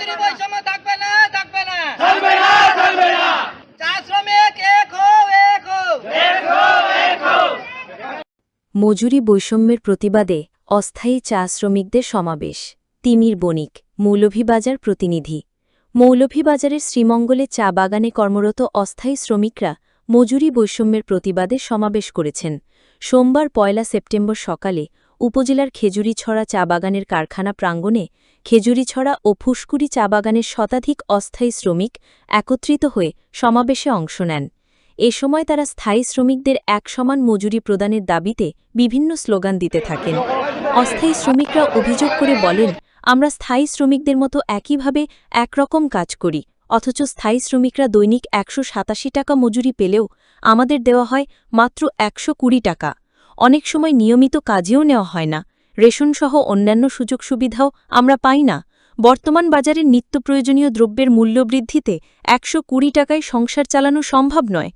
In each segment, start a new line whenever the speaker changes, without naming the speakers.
মজুরি বৈষম্য থাকবে না থাকবে না।
চলবে না চলবে না।
চা শ্রমিক এক হো এক হো
মজুরি বৈষম্যের প্রতিবাদে অস্থায়ী চা শ্রমিকদের সমাবেশ। তিমির বণিক মৌলভীবাজার প্রতিনিধি। মৌলভীবাজারের শ্রীমঙ্গলে চা বাগানে কর্মরত অস্থায়ী শ্রমিকরা মজুরি বৈষম্যের প্রতিবাদে সমাবেশ করেছেন। সোমবার পয়লা সেপ্টেম্বর সকালে উপজেলার খেজুরিছড়া চা বাগানের কারখানা প্রাঙ্গণে খেজুরিছড়া ও ফুসকুড়ি চা বাগানের শতাধিক অস্থায়ী শ্রমিক একত্রিত হয়ে সমাবেশে অংশ নেন। এ সময় তারা স্থায়ী শ্রমিকদের এক সমান মজুরি প্রদানের দাবিতে বিভিন্ন স্লোগান দিতে থাকেন। অস্থায়ী শ্রমিকরা অভিযোগ করে বলেন, আমরা স্থায়ী শ্রমিকদের মতো একইভাবে একরকম কাজ করি, অথচ স্থায়ী শ্রমিকরা দৈনিক একশো সাতাশি টাকা মজুরি পেলেও আমাদের দেওয়া হয় মাত্র একশো কুড়ি টাকা। অনেক সময় নিয়মিত কাজেও নেওয়া হয় না রেশনসহ অন্যান্য সুযোগ সুবিধাও আমরা পাই না। বর্তমান বাজারে নিত্য প্রয়োজনীয় দ্রব্যের মূল্যবৃদ্ধিতে একশো কুড়ি টাকায় সংসার চালানো সম্ভব নয়।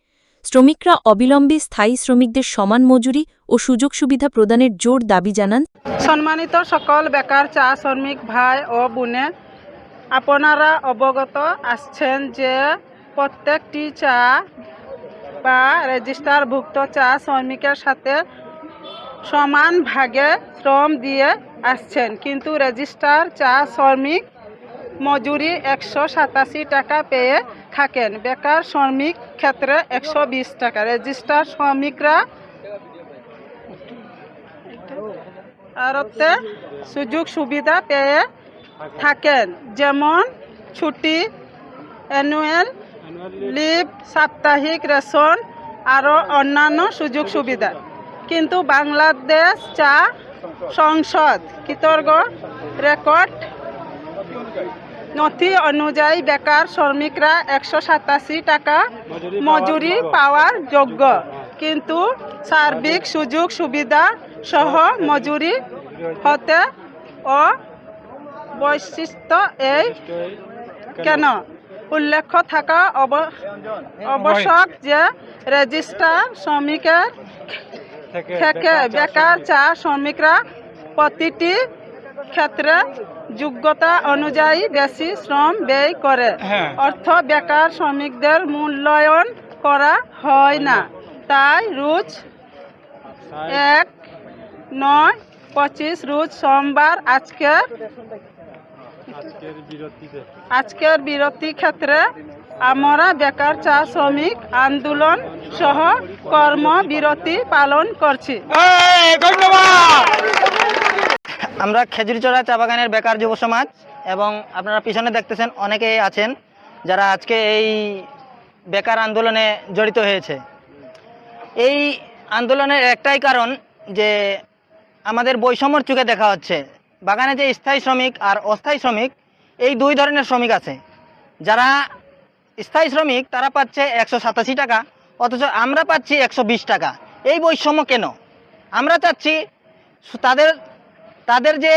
শ্রমিকরা অবিলম্বে স্থায়ী শ্রমিকদের সমান মজুরি ও সুযোগ সুবিধা প্রদানের জোর দাবি জানান।
সম্মানিত সকল বেকার চা শ্রমিক ভাই ও বোনে, আপনারা অবগত আসছেন যে প্রত্যেকটি চা বা রেজিস্টারভুক্ত চা শ্রমিকের সাথে সমান ভাগে শ্রম দিয়ে আসছেন। কিন্তু রেজিস্টার চা শ্রমিক মজুরি একশো সাতাশি টাকা পেয়ে থাকেন। বেকার শ্রমিক ক্ষেত্রে একশো বিশ টাকা। রেজিস্টার শ্রমিকরা আরতে সুযোগ সুবিধা পেয়ে থাকেন। যেমন ছুটি, অ্যানুয়াল লিভ, সাপ্তাহিক রেশন, আরও অন্যান্য সুযোগ সুবিধা। কিন্তু বাংলাদেশ চা সংসদ কৃতর্গ রেকর্ড নথি অনুযায়ী বেকার শ্রমিকরা একশো সাতাশি টাকা মজুরি পাওয়ার যোগ্য। কিন্তু সার্বিক সুযোগ সুবিধা সহ মজুরি হতে ও বৈশিষ্ট্য এই কেন? উল্লেখ থাকা অব- আবশ্যক যে রেজিস্টার শ্রমিকের থেকে বেকার চা শ্রমিকরা প্রতিটি ক্ষেত্রে যোগ্যতা অনুযায়ী বেশি শ্রম ব্যয় করে। অর্থ বেকার শ্রমিকদের মূল্যায়ন করা হয় না। তাই রুজ এক নয় পঁচিশ রুজ সোমবার আজকের আজকের বিরতি ক্ষেত্রে আমরা বেকার চা শ্রমিক আন্দোলন সহ কর্মবিরতি পালন করছি।
আমরা খেজুরিচড়া চা বাগানের বেকার যুব সমাজ এবং আপনারা পিছনে দেখতেছেন অনেকেই আছেন যারা আজকে এই বেকার আন্দোলনে জড়িত হয়েছে। এই আন্দোলনের একটাই কারণ যে আমাদের বৈষম্যর চোখে দেখা হচ্ছে। বাগানে যে স্থায়ী শ্রমিক আর অস্থায়ী শ্রমিক এই দুই ধরনের শ্রমিক আছে। যারা স্থায়ী শ্রমিক, তারা পাচ্ছে একশো সাতাশি টাকা, অথচ আমরা পাচ্ছি একশো বিশ টাকা। এই বৈষম্য কেন? আমরা চাচ্ছি তাদের তাদের যে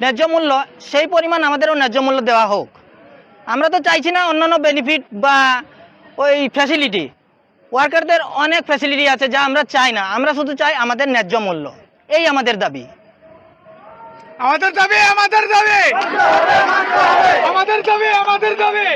ন্যায্য মূল্য, সেই পরিমাণ আমাদেরও ন্যায্য মূল্য দেওয়া হোক। আমরা তো চাইছি না অন্যান্য বেনিফিট বা ওই ফ্যাসিলিটি ওয়ার্কারদের অনেক ফ্যাসিলিটি আছে যা আমরা চাই না। আমরা শুধু চাই আমাদের ন্যায্য মূল্য। এই আমাদের দাবি।
আমাদের দাবি আমাদের দাবি! আমাদের দাবি আমাদের দাবি!